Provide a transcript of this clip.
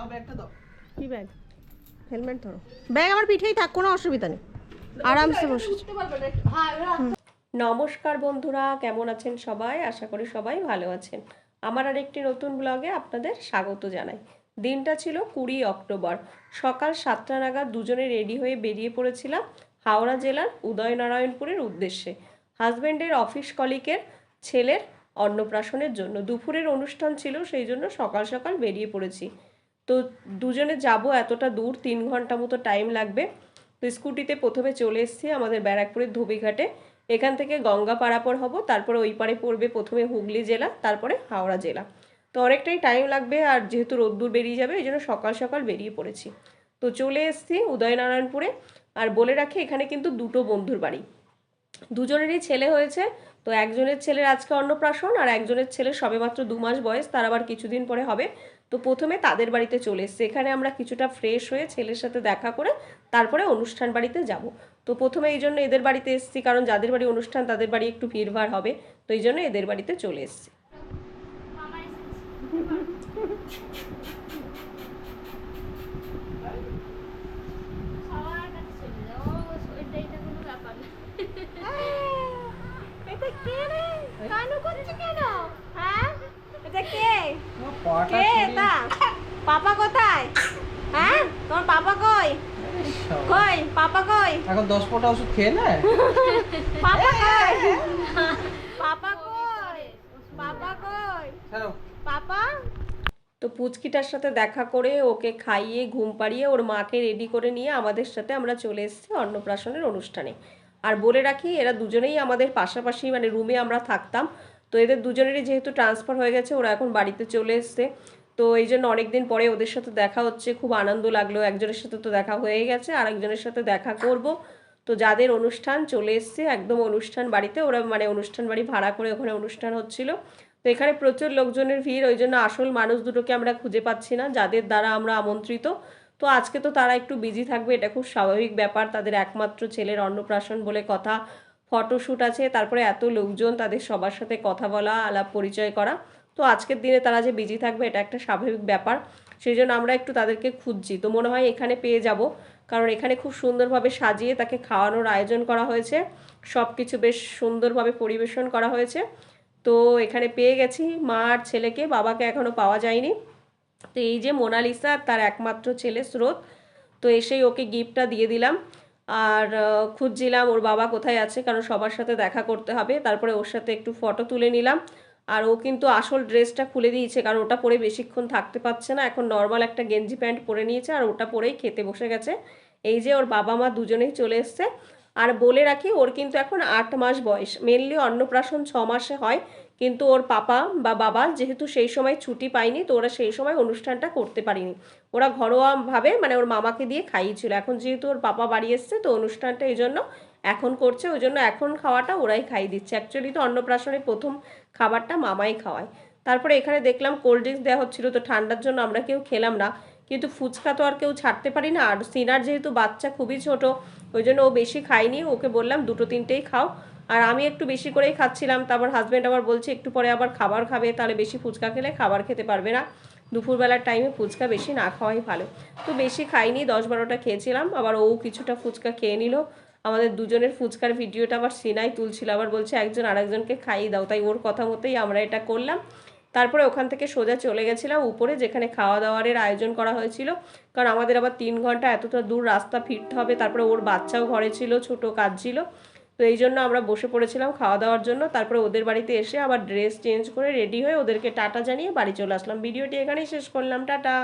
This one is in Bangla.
দাও ব্যাগটা দাও। কি ব্যাগ? হেলমেট ধরো। ব্যাগ আমার পিঠেই থাক কোনো অসুবিধা নেই। আরামসে বসে। হ্যাঁ। নমস্কার বন্ধুরা কেমন আছেন সবাই? আশা করি সবাই ভালো আছেন। আমার আর একটি নতুন ব্লগে আপনাদের স্বাগত জানাই। দিনটা ছিল কুড়ি অক্টোবর। সকাল সাতটা নাগাদ দুজনে রেডি হয়ে বেরিয়ে পড়েছিলাম হাওড়া জেলার উদয়নারায়ণপুরের উদ্দেশ্যে। হাজব্যান্ডের অফিস কলিকের ছেলের অন্নপ্রাশনের জন্য। দুপুরের অনুষ্ঠান ছিল সেই জন্য সকাল সকাল বেরিয়ে পড়েছি। তো দুজনে যাব এতটা দূর, তিন ঘণ্টা মতো টাইম লাগবে। তো স্কুটিতে প্রথমে চলে এসেছি আমাদের ব্যারাকপুরের ধোবিঘাটে। এখান থেকে গঙ্গা পারাপার হব, তারপরে ওই পারে পড়বে প্রথমে হুগলি জেলা, তারপরে হাওড়া জেলা। তো অনেকটাই টাইম লাগবে আর যেহেতু রোদ্দুর বেরিয়ে যাবে এই জন্য সকাল সকাল বেরিয়ে পড়েছি। তো চলে এসেছি উদয়নারায়ণপুরে। আর বলে রাখি, এখানে কিন্তু দুটো বন্ধুর বাড়ি। দুজনেরই ছেলে হয়েছে, তো একজনের ছেলের আজকে অন্নপ্রাশন আর একজনের ছেলে সবেমাত্র দু মাস বয়স, তার আবার কিছুদিন পরে হবে। তো প্রথমে তাদের বাড়িতে চলে এসছে। এখানে আমরা কিছুটা ফ্রেশ হয়ে ছেলের সাথে দেখা করে তারপরে অনুষ্ঠান বাড়িতে যাব। তো প্রথমে এই জন্য এদের বাড়িতে এসেছি, কারণ যাদের বাড়ি অনুষ্ঠান তাদের বাড়ি একটু ভিড়ভাড় হবে। তো এই জন্য এদের বাড়িতে চলে এসেছি। কোনো? কে পাপা কোথায়? হ্যাঁ? তোমার পাপা কই? কই? পাপা কই? এখন দশ ফোঁটা ওষুধ খেয়ে নেয় পাপা কই? পাপা কই? পাপা কই? পাপা? তো পুচকিটার সাথে দেখা করে ওকে খাইয়ে ঘুম পাড়িয়ে ওর মাকে রেডি করে নিয়ে আমাদের সাথে আমরা চলে এসেছি অন্নপ্রাশনের অনুষ্ঠানে। আর বলে রাখি এরা দুজনেই আমাদের পাশাপাশি মানে রুমে আমরা থাকতাম। তো এদের দুজনেরই যেহেতু ট্রান্সফার হয়ে গেছে, ওরা এখন বাড়িতে চলে এসছে। তো এই জন্য অনেকদিন পরে ওদের সাথে দেখা হচ্ছে, খুব আনন্দ লাগল। একজনের সাথে তো দেখা হয়ে গেছে আর একজনের সাথে দেখা করব। তো যাদের অনুষ্ঠান চলে এসছে, একদম অনুষ্ঠান বাড়িতে, ওরা মানে অনুষ্ঠান বাড়ি ভাড়া করে ওখানে অনুষ্ঠান হচ্ছিল। তো এখানে প্রচুর লোকজনের ভিড়, ওই জন্য আসল মানুষ দুটোকে আমরা খুঁজে পাচ্ছি না, যাদের দ্বারা আমরা আমন্ত্রিত। তো আজকে তো তারা একটু বিজি থাকবে, এটা খুব স্বাভাবিক ব্যাপার। তাদের একমাত্র ছেলের অন্নপ্রাশন বলে কথা ফটোশ্যুট আছে, তারপরে এত লোকজন তাদের সবার সাথে কথা বলা, আলাপ পরিচয় করা। তো আজকের দিনে তারা যে বিজি থাকবে এটা একটা স্বাভাবিক ব্যাপার। সেই জন্য আমরা একটু তাদেরকে খুঁজছি। তো মনে হয় এখানে পেয়ে যাব। কারণ এখানে খুব সুন্দরভাবে সাজিয়ে তাকে খাওয়ানোর আয়োজন করা হয়েছে। সব কিছু বেশ সুন্দরভাবে পরিবেশন করা হয়েছে। তো এখানে পেয়ে গেছি মা আর ছেলেকে, বাবাকে এখনও পাওয়া যায়নি। তো এই যে মোনালিসা, তার একমাত্র ছেলে স্রোত। তো এসেই ওকে গিফটটা দিয়ে দিলাম। আর খুঁজছিলাম ওর বাবা কোথায় আছে, কারণ সবার সাথে দেখা করতে হবে। তারপরে ওর সাথে একটু ফটো তুলে নিলাম। আর ও কিন্তু আসল ড্রেসটা খুলে দিয়েছে, কারণ ওটা পরে বেশিক্ষণ থাকতে পারছে না। এখন নর্মাল একটা গেঞ্জি প্যান্ট পরে নিয়েছে আর ওটা পরেই খেতে বসে গেছে। এই যে ওর বাবা মা দুজনেই চলে এসছে। আর বলে রাখি, ওর কিন্তু এখন আট মাস বয়স। মেনলি অন্নপ্রাশন ছ মাসে হয়। কিন্তু ওর পাপা বা বাবা যেহেতু সেই সময় ছুটি পায়নি, তো ওরা সেই সময় অনুষ্ঠানটা করতে পারেনি। ওরা ঘরোয়াভাবে মানে ওর মামাকে দিয়ে খাইয়েছিল। এখন যেহেতু ওর পাপা বাড়ি এসছে, তো অনুষ্ঠানটা এই জন্য এখন করছে। ওই জন্য এখন খাওয়াটা ওরাই খাইয়ে দিচ্ছে। অ্যাকচুয়ালি তো অন্নপ্রাশনের প্রথম খাবারটা মামাই খাওয়ায়। তারপরে এখানে দেখলাম কোল্ড ড্রিঙ্কস দেওয়া হচ্ছিল, তো ঠান্ডার জন্য আমরা কেউ খেলাম না। কিন্তু ফুচকা তো আর কেউ ছাড়তে পারি না। আর সিনার যেহেতু বাচ্চা খুবই ছোট, ওই জন্য ও বেশি খায়নি। ওকে বললাম, দুটো তিনটেই খাও। আর আমি একটু বেশি করেই খাচ্ছিলাম, তারপর হাজব্যান্ড আবার বলছে একটু পরে আবার খাবার খাবে, তাহলে বেশি ফুচকা খেলে খাবার খেতে পারবে না। দুপুরবেলার টাইমে ফুচকা বেশি না খাওয়াই ভালো। তো বেশি খাইনি, দশ বারোটা খেয়েছিলাম, আবার ও কিছুটা ফুচকা খেয়ে নিল। আমাদের দুজনের ফুচকার ভিডিওটা আবার সিনাই তুলছিল, আবার বলছে একজন আরেকজনকে খাইয়ে দাও, তাই ওর কথা মতোই আমরা এটা করলাম। তারপরে ওখান থেকে সোজা চলে গেছিলাম উপরে, যেখানে খাওয়া দাওয়ারের আয়োজন করা হয়েছিল। কারণ আমাদের আবার তিন ঘণ্টা এতটা দূর রাস্তা ফিরতে হবে, তারপরে ওর বাচ্চাও ঘরে ছিল, ছোট কাজ ছিল। তো এই জন্য আমরা বসে পড়েছিলাম খাওয়া দাওয়ার জন্য। তারপরে ওদের বাড়িতে এসে আবার ড্রেস চেঞ্জ করে রেডি হয়ে ওদেরকে টাটা জানিয়ে বাড়ি চলে আসলাম। ভিডিওটি এখানেই শেষ করলাম। টাটা।